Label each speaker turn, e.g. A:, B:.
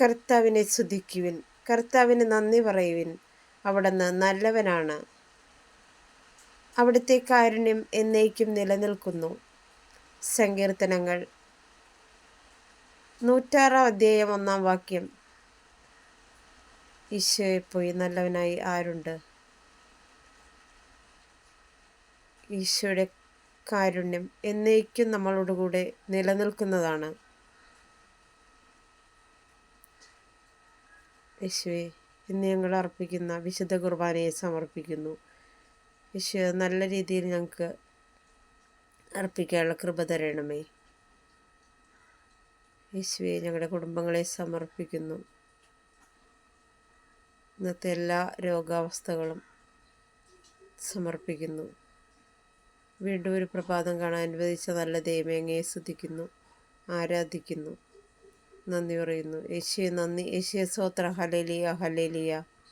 A: കർത്താവിനെ സ്തുതിക്കുവിൻ. കർത്താവിന് നന്ദി പറയുവിൻ. അവിടുന്ന് നല്ലവനാണ്. അവിടുത്തെ കാരുണ്യം എന്നേക്കും നിലനിൽക്കുന്നു. സങ്കീർത്തനങ്ങൾ. നൂറ്റാറാം അധ്യായം ഒന്നാം വാക്യം. ഈശോയെ പോയി നല്ലവനായി ആരുണ്ട്? ഈശോയുടെ കാരുണ്യം എന്നേക്കും നമ്മളോടുകൂടെ നിലനിൽക്കുന്നതാണ്. യേശുവെ ഇന്ന് ഞങ്ങൾ അർപ്പിക്കുന്ന വിശുദ്ധ കുർബാനയെ സമർപ്പിക്കുന്നു. യേശു നല്ല രീതിയിൽ ഞങ്ങൾക്ക് അർപ്പിക്കാനുള്ള കൃപ തരണമേ. യേശുവെ ഞങ്ങളുടെ കുടുംബങ്ങളെ സമർപ്പിക്കുന്നു. ഇന്നത്തെ എല്ലാ രോഗാവസ്ഥകളും സമർപ്പിക്കുന്നു. വീണ്ടും ഒരു പ്രഭാതം കാണാൻ അനുവദിച്ച നല്ല ദൈവം അങ്ങയെ സ്തുതിക്കുന്നു ആരാധിക്കുന്നു. നന്ദി പറയുന്നു. യേശു നന്ദി. യേശു സ്വോത്ര ഹലേലിയ ഹലേലിയ